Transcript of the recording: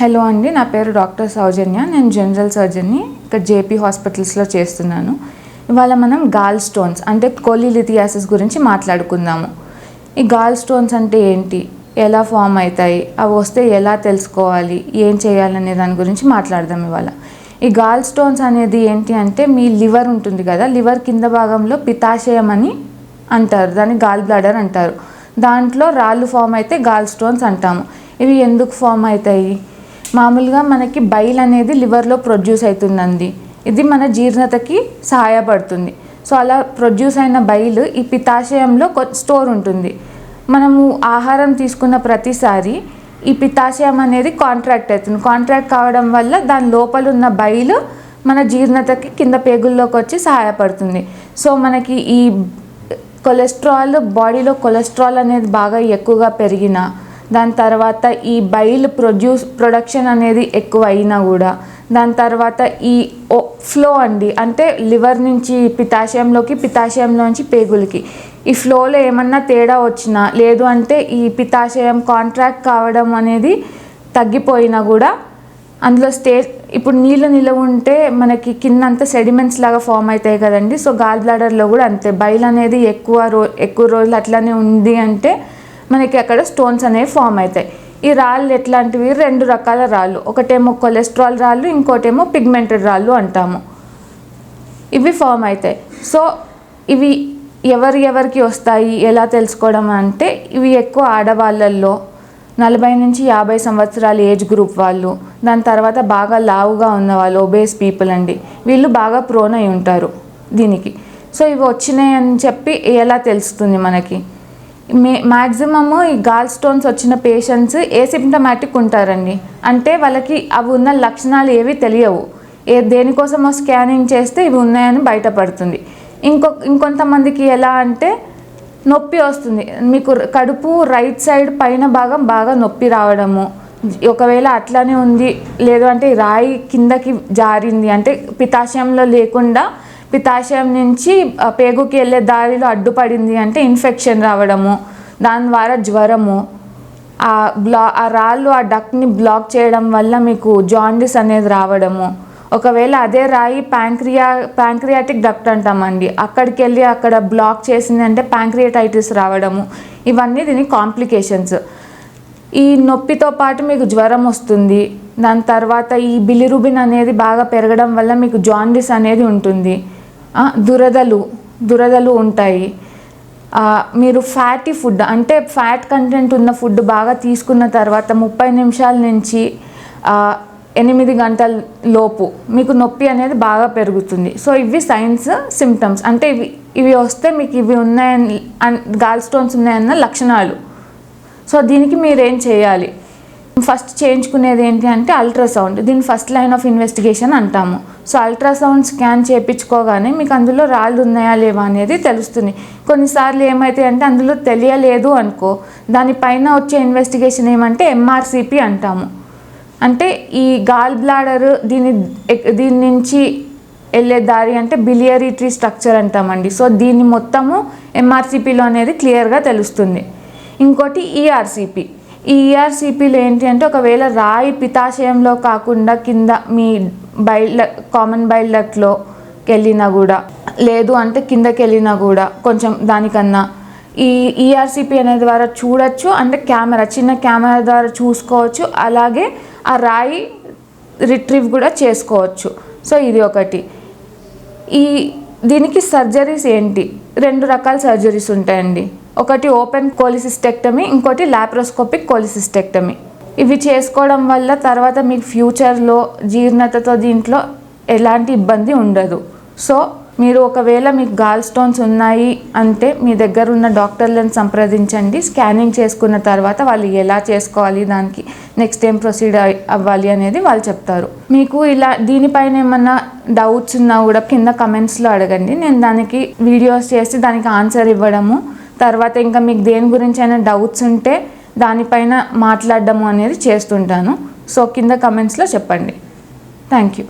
Hello అండి నా పేరు డాక్టర్ సౌజన్య. నేను జనరల్ సర్జన్ని ఇక్కడ జేపీ హాస్పిటల్స్లో చేస్తున్నాను. ఇవాళ మనం గాల్ స్టోన్స్ అంటే కోలిలిథియాసిస్ గురించి మాట్లాడుకుందాము. ఈ గాల్ స్టోన్స్ అంటే ఏంటి? ఎలా ఫామ్ అవుతాయి? అవి వస్తే ఎలా తెలుసుకోవాలి? ఏం చేయాలనే దాని గురించి మాట్లాడదాం ఇవాళ. ఈ గాల్ స్టోన్స్ అనేది ఏంటి అంటే మీ లివర్ ఉంటుంది కదా లివర్ కింద భాగంలో పితాశయం అని అంటారు దాన్ని గాల్ బ్లాడర్ అంటారు. దాంట్లో రాళ్ళు ఫామ్ అయితే గాల్ స్టోన్స్ అంటాము. ఇవి ఎందుకు ఫామ్ అవుతాయి? మామూలుగా మనకి బైల్ అనేది లివర్లో ప్రొడ్యూస్ అవుతుందండి. ఇది మన జీర్ణతకి సహాయపడుతుంది. సో అలా ప్రొడ్యూస్ అయిన బైల్ ఈ పితాశయంలో స్టోర్ ఉంటుంది. మనము ఆహారం తీసుకున్న ప్రతిసారి ఈ పితాశయం అనేది కాంట్రాక్ట్ అవుతుంది. కాంట్రాక్ట్ కావడం వల్ల దాని లోపల ఉన్న బైలు మన జీర్ణతకి కింద పేగుల్లోకి వచ్చి సహాయపడుతుంది. సో మనకి ఈ కొలెస్ట్రాల్ బాడీలో కొలెస్ట్రాల్ అనేది బాగా ఎక్కువగా పెరిగిన దాని తర్వాత ఈ బైల్ ప్రొడ్యూస్ ప్రొడక్షన్ అనేది ఎక్కువ అయినా కూడా. దాని తర్వాత ఈ ఫ్లో అండి. అంటే లివర్ నుంచి పితాశయంలోకి పితాశయంలోంచి పేగులకి. ఈ ఫ్లోలో ఏమన్నా తేడా వచ్చినా లేదు అంటే ఈ పితాశయం కాంట్రాక్ట్ కావడం అనేది తగ్గిపోయినా కూడా అందులో స్టే ఇప్పుడు నీళ్ళు నిలవ ఉంటే మనకి కింద అంతా సెడిమెంట్స్ లాగా ఫామ్ అవుతాయి కదండి. సో గాల్ బ్లాడర్లో కూడా అంతే. బైల్ అనేది ఎక్కువ రో ఎక్కువ రోజులు అట్లానే ఉంది అంటే మనకి అక్కడ స్టోన్స్ అనేవి ఫామ్ అవుతాయి. ఈ రాళ్ళు ఎట్లాంటివి? రెండు రకాల రాళ్ళు. ఒకటేమో కొలెస్ట్రాల్ రాళ్ళు ఇంకోటేమో పిగ్మెంటెడ్ రాళ్ళు అంటాము. ఇవి ఫామ్ అవుతాయి. సో ఇవి ఎవరి ఎవరికి వస్తాయి? ఎలా తెలుసుకోవడం అంటే ఇవి ఎక్కువ ఆడవాళ్ళల్లో నలభై నుంచి యాభై సంవత్సరాల ఏజ్ గ్రూప్ వాళ్ళు దాని తర్వాత బాగా లావుగా ఉన్న వాళ్ళు ఒబేస్ పీపుల్ అండి. వీళ్ళు బాగా ప్రోన్ అయి ఉంటారు దీనికి. సో ఇవి వచ్చినాయి అని చెప్పి ఎలా తెలుస్తుంది మనకి? మే మ్యాక్సిమము ఈ గాల్ స్టోన్స్ వచ్చిన పేషెంట్స్ ఏసిమ్టమాటిక్ ఉంటారండి. అంటే వాళ్ళకి అవి ఉన్న లక్షణాలు ఏవి తెలియవు. ఏ దేనికోసమో స్కానింగ్ చేస్తే ఇవి ఉన్నాయని బయటపడుతుంది. ఇంకొ ఇంకొంతమందికి ఎలా అంటే నొప్పి వస్తుంది. మీకు కడుపు రైట్ సైడ్ పైన భాగం బాగా నొప్పి రావడము. ఒకవేళ అట్లానే ఉంది లేదు అంటే రాయి కిందకి జారింది అంటే పితాశయంలో లేకుండా పితాశయం నుంచి పేగుకి వెళ్ళే దారిలో అడ్డుపడింది అంటే ఇన్ఫెక్షన్ రావడము. దాని ద్వారా జ్వరము ఆ బ్లా ఆ రాళ్ళు ఆ డక్ని బ్లాక్ చేయడం వల్ల మీకు జాండిస్ అనేది రావడము. ఒకవేళ అదే రాయి ప్యాంక్రియా ప్యాంక్రియాటిక్ డక్ట్ అంటామండి. అక్కడికి వెళ్ళి అక్కడ బ్లాక్ చేసిందంటే ప్యాంక్రియాటైటిస్ రావడము. ఇవన్నీ దీని కాంప్లికేషన్స్. ఈ నొప్పితో పాటు మీకు జ్వరం వస్తుంది. దాని తర్వాత ఈ బిలిరుబిన్ అనేది బాగా పెరగడం వల్ల మీకు జాండిస్ అనేది ఉంటుంది. దురదలు దురదలు ఉంటాయి. మీరు ఫ్యాటీ ఫుడ్ అంటే ఫ్యాట్ కంటెంట్ ఉన్న ఫుడ్ బాగా తీసుకున్న తర్వాత ముప్పై నిమిషాల నుంచి ఎనిమిది గంటల లోపు మీకు నొప్పి అనేది బాగా పెరుగుతుంది. సో ఇవి సైన్స్ సిమ్టమ్స్ అంటే ఇవి ఇవి వస్తే మీకు ఇవి ఉన్నాయని గాల్ స్టోన్స్ ఉన్నాయన్న లక్షణాలు. సో దీనికి మీరు ఏం చేయాలి? ఫస్ట్ చేయించుకునేది ఏంటి అంటే అల్ట్రాసౌండ్. దీన్ని ఫస్ట్ లైన్ ఆఫ్ ఇన్వెస్టిగేషన్ అంటాము. సో అల్ట్రాసౌండ్ స్కాన్ చేయించుకోగానే మీకు అందులో రాళ్ళు ఉన్నాయా లేవా అనేది తెలుస్తుంది. కొన్నిసార్లు ఏమైతే అంటే అందులో తెలియలేదు అనుకో దానిపైన వచ్చే ఇన్వెస్టిగేషన్ ఏమంటే ఎంఆర్సిపి అంటాము. అంటే ఈ గాల్ బ్లాడర్ దీని దీని నుంచి వెళ్ళే దారి అంటే బిలియరీ ట్రీ స్ట్రక్చర్ అంటామండి. సో దీన్ని మొత్తము ఎంఆర్సిపిలో అనేది క్లియర్గా తెలుస్తుంది. ఇంకోటి ఈఆర్సిపి ఈ ఈఆర్సిపిలో ఏంటి అంటే ఒకవేళ రాయి పితాశయంలో కాకుండా కింద మీ బైల్ కామన్ బైల్ డక్ట్లోకి వెళ్ళినా కూడా లేదు అంటే కిందకి వెళ్ళినా కూడా కొంచెం దానికన్నా ఈ ఈఆర్సిపి అనే ద్వారా చూడొచ్చు. అంటే కెమెరా చిన్న కెమెరా ద్వారా చూసుకోవచ్చు. అలాగే ఆ రాయి రిట్రీవ్ కూడా చేసుకోవచ్చు. సో ఇది ఒకటి. ఈ దీనికి సర్జరీస్ ఏంటి? రెండు రకాల సర్జరీస్ ఉంటాయండి. ఒకటి ఓపెన్ కోలిసిస్టెక్టమీ ఇంకోటి లాప్రోస్కోపిక్ కోలిసిస్టెక్టమీ. ఇవి చేసుకోవడం వల్ల తర్వాత మీకు ఫ్యూచర్లో జీర్ణతతో దీంట్లో ఎలాంటి ఇబ్బంది ఉండదు. సో మీరు ఒకవేళ మీకు గాల్ స్టోన్స్ ఉన్నాయి అంటే మీ దగ్గర ఉన్న డాక్టర్లను సంప్రదించండి. స్కానింగ్ చేసుకున్న తర్వాత వాళ్ళు ఎలా చేసుకోవాలి దానికి నెక్స్ట్ ఏం ప్రొసీడ్ అవ్వాలి అనేది వాళ్ళు చెప్తారు. మీకు ఇలా దీనిపైన ఏమన్నా డౌట్స్ ఉన్నా కూడా కింద కమెంట్స్లో అడగండి. నేను దానికి వీడియోస్ చేసి దానికి ఆన్సర్ ఇవ్వడము తర్వాత ఇంకా మీకు దేని గురించి అయినా డౌట్స్ ఉంటే దానిపైన మాట్లాడడము అనేది చేస్తుంటాను. సో కింద కమెంట్స్లో చెప్పండి. Thank you